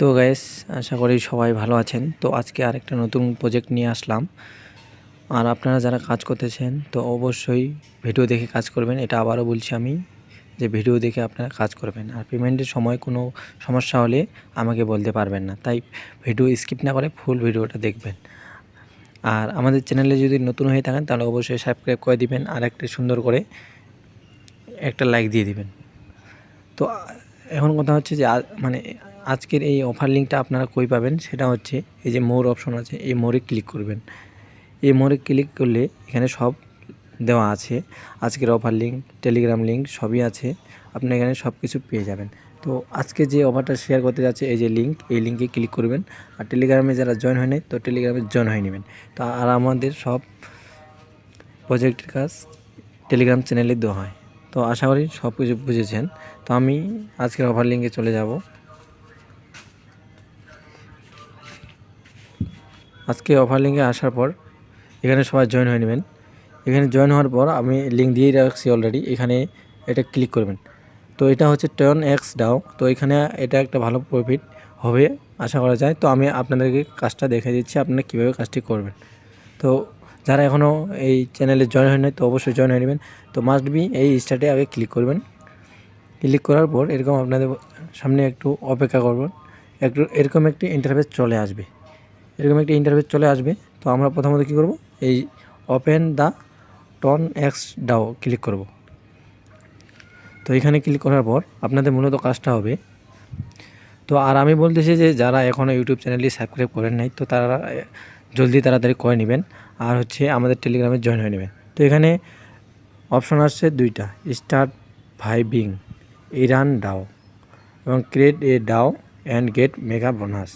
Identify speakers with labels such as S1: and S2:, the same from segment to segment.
S1: তো গ্যাস আশা করি সবাই ভালো আছেন। তো আজকে আরেকটা নতুন প্রজেক্ট নিয়ে আসলাম। আর আপনারা যারা কাজ করতেছেন, তো অবশ্যই ভিডিও দেখে কাজ করবেন। এটা আবারও বলছি আমি যে ভিডিও দেখে আপনারা কাজ করবেন। আর পেমেন্টের সময় কোনো সমস্যা হলে আমাকে বলতে পারবেন না। তাই ভিডিও স্কিপ না করে ফুল ভিডিওটা দেখবেন। আর আমাদের চ্যানেলে যদি নতুন হয়ে থাকেন, তাহলে অবশ্যই সাবস্ক্রাইব করে দিবেন। আর একটা সুন্দর করে একটা লাইক দিয়ে দিবেন। তো এখন কথা হচ্ছে যে মানে আজকের এই অফার লিঙ্কটা আপনারা কই পাবেন? সেটা হচ্ছে এই যে মোর অপশন আছে, এই মোরে ক্লিক করবেন। এই মোরে ক্লিক করলে এখানে সব দেওয়া আছে। আজকের অফার লিঙ্ক টেলিগ্রাম লিঙ্ক সবই আছে। আপনি এখানে সব কিছু পেয়ে যাবেন। তো আজকে যে অফারটা শেয়ার করতে যাচ্ছে, এই যে লিঙ্ক এই লিঙ্কে ক্লিক করবেন। আর টেলিগ্রামে যারা জয়েন হয় নাই তো টেলিগ্রামে জয়েন হয়ে নেবেন। তো আর আমাদের সব প্রজেক্টের কাজ টেলিগ্রাম চ্যানেলে দেওয়া হয়। তো আশা করি সব কিছু বুঝেছেন। তো আমি আজকের অফার লিঙ্কে চলে যাব। আজকে অফার লিঙ্কে আসার পর এখানে সবাই জয়েন হয়ে নেবেন। এখানে জয়েন হওয়ার পর আমি লিঙ্ক দিয়েই রাখছি অলরেডি এখানে এটা ক্লিক করবেন। তো এটা হচ্ছে টন এক্স ডাও তো এখানে এটা একটা ভালো প্রফিট হবে আশা করা যায়। তো আমি আপনাদেরকে কাজটা দেখে দিচ্ছি, আপনারা কীভাবে কাজটি করবেন। তো যারা এখনও এই চ্যানেলে জয়েন হয় নাই তো অবশ্যই জয়েন হয়ে নেবেন। তো মাস্ট বি এই স্টার্টে আগে ক্লিক করবেন। ক্লিক করার পর এরকম আপনাদের সামনে একটু অপেক্ষা করবেন। একটু এরকম একটি ইন্টারফেস চলে আসবে। এরকম একটি ইন্টারফেস চলে আসবে। তো আমরা প্রথমত কী করব? এই open the ton X DAO click করব। তো এখানে ক্লিক করার পর আপনাদের মূলত কাজটা হবে, তো আর আমি বলতেছি যে যারা এখনও ইউটিউব চ্যানেলটি সাবস্ক্রাইব করেন নাই, তো তারা, জলদি তাড়াতাড়ি করে নেবেন। আর হচ্ছে আমাদের টেলিগ্রামে জয়েন হয়ে নেবেন। তো এখানে অপশন আসছে দুইটা স্টার্ট ভাইবিং ইরান ডাও এবং create a DAO and get mega bonus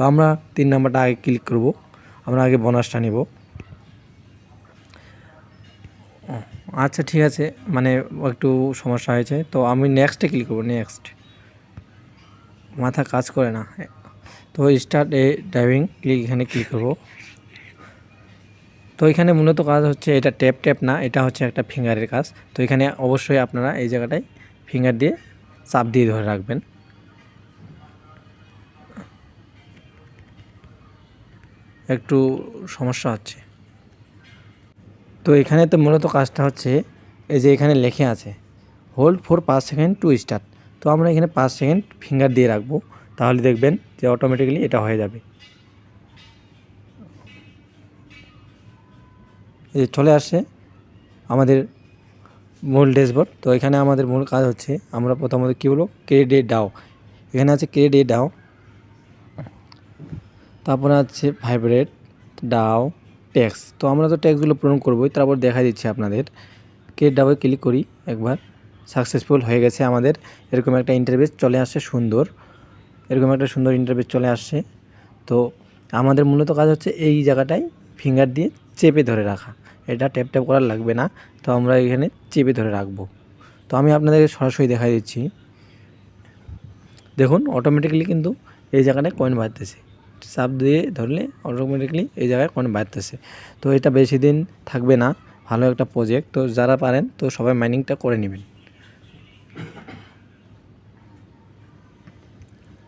S1: তো আমরা তিন নাম্বারটা আগে ক্লিক করব। আমরা আগে বোনাসটা নিব। আচ্ছা ঠিক আছে। মানে একটু সমস্যা হয়েছে। তো আমি নেক্সটে ক্লিক করব নেক্সট মাথা কাজ করে না। তো স্টার্ট এ ড্রাইভিং ক্লিক এখানে ক্লিক করব। তো এখানে মূলত কাজ হচ্ছে এটা ট্যাপ ট্যাপ না, এটা হচ্ছে একটা ফিঙ্গারের কাজ। তো এখানে অবশ্যই আপনারা এই জায়গাটায় ফিঙ্গার দিয়ে চাপ দিয়ে ধরে রাখবেন। একটু সমস্যা হচ্ছে। তো এখানে তো মূলত কাজটা হচ্ছে, এই যে এখানে লেখে আছে হোল্ড ফোর পাঁচ সেকেন্ড টু স্টার্ট তো আমরা এখানে পাঁচ সেকেন্ড ফিঙ্গার দিয়ে রাখব, তাহলে দেখবেন যে অটোমেটিক্যালি এটা হয়ে যাবে। এই চলে আসে আমাদের মূল ড্যাশবোর্ড। তো এখানে আমাদের মূল কাজ হচ্ছে, আমরা প্রথমত কী বলব? ক্রেডিট ডাও এখানে আছে ক্রেডিট ডাও তারপরে আছে ভাইব্রেট ডাও ট্যাক্স তো আমরা তো ট্যাক্সগুলো পূরণ করবোই, তারপর দেখা দিচ্ছি আপনাদের। কে ডাবে ক্লিক করি একবার। সাকসেসফুল হয়ে গেছে আমাদের। এরকম একটা ইন্টারভেস চলে আসছে সুন্দর। এরকম একটা সুন্দর ইন্টারভেস চলে আসছে তো আমাদের মূলত কাজ হচ্ছে এই জায়গাটায় ফিঙ্গার দিয়ে চেপে ধরে রাখা। এটা ট্যাপ ট্যাপ করার লাগবে না। তো আমরা এখানে চেপে ধরে রাখব। তো আমি আপনাদেরকে সরাসরি দেখা দিচ্ছি। দেখুন অটোমেটিক্যালি কিন্তু এই জায়গাটায় কয়েন বাড়তেছে। চাপ দিয়ে ধরলে অটোমেটিকলি এই জায়গায় কয়েন বাড়তেছে তো এটা বেশি দিন থাকবে না, ভালো একটা প্রজেক্ট তো যারা পারেন, তো সবাই মাইনিংটা করে নেবেন।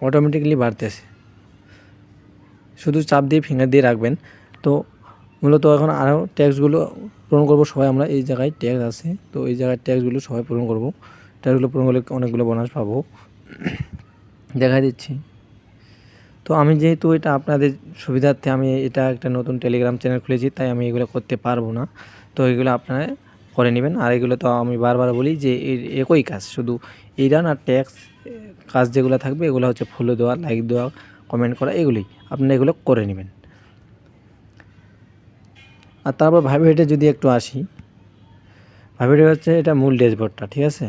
S1: অটোমেটিকলি বাড়তেছে শুধু চাপ দিয়ে ফিঙ্গার দিয়ে রাখবেন। তো মূলত এখন আরও ট্যাক্সগুলো পূরণ করব। সবাই আমরা এই জায়গায় ট্যাক্স আছে, তো এই জায়গায় ট্যাক্সগুলো সবাই পূরণ করব। ট্যাক্সগুলো পূরণ করলে অনেকগুলো বোনাস পাবো। দেখা দিচ্ছি। তো আমি যেহেতু এটা আপনাদের সুবিধার্থে আমি এটা একটা নতুন টেলিগ্রাম চ্যানেল খুলেছি, তাই আমি এগুলো করতে পারব না। তো এগুলো আপনারা করে নেবেন। আর এগুলো তো আমি বারবার বলি যে একই কাজ, শুধু ইরান আর ট্যাক্স, কাজ যেগুলো থাকবে এগুলো হচ্ছে ফলো দেওয়া লাইক দেওয়া কমেন্ট করা, এগুলোই আপনারা এগুলো করে নেবেন। আর তারপর ভাইব্রেটে যদি একটু আসি ভাইব্রেটে হচ্ছে এটা মূল ড্যাশবোর্ডটা ঠিক আছে?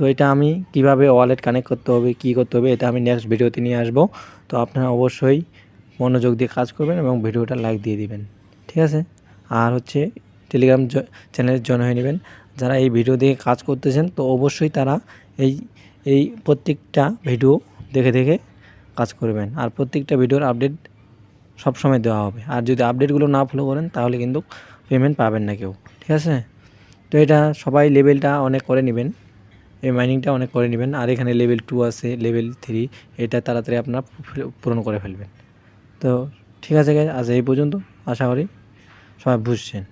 S1: তো এটা আমি কীভাবে ওয়ালেট কানেক্ট করতে হবে, কী করতে হবে, এটা আমি নেক্সট ভিডিওতে নিয়ে আসব। তো আপনারা অবশ্যই মনোযোগ দিয়ে কাজ করবেন এবং ভিডিওটা লাইক দিয়ে দিবেন। ঠিক আছে? আর হচ্ছে টেলিগ্রাম চ্যানেলের জয়েন হয়ে নেবেন। যারা এই ভিডিও দেখে কাজ করতেছেন, তো অবশ্যই তারা এই এই প্রত্যেকটা ভিডিও দেখে দেখে কাজ করবেন। আর প্রত্যেকটা ভিডিওর আপডেট সবসময় দেওয়া হবে। আর যদি আপডেটগুলো না ফলো করেন, তাহলে কিন্তু পেমেন্ট পাবেন না কেউ। ঠিক আছে? তো এটা সবাই লেভেলটা অনেক করে নেবেন। এই মাইনিংটা অনেক করে নেবেন। আর এখানে লেভেল টু আছে লেভেল থ্রি এটা তাড়াতাড়ি আপনার পূরণ করে ফেলবেন। তো ঠিক আছে আজ এই পর্যন্ত। আশা করি সবাই বুঝছেন।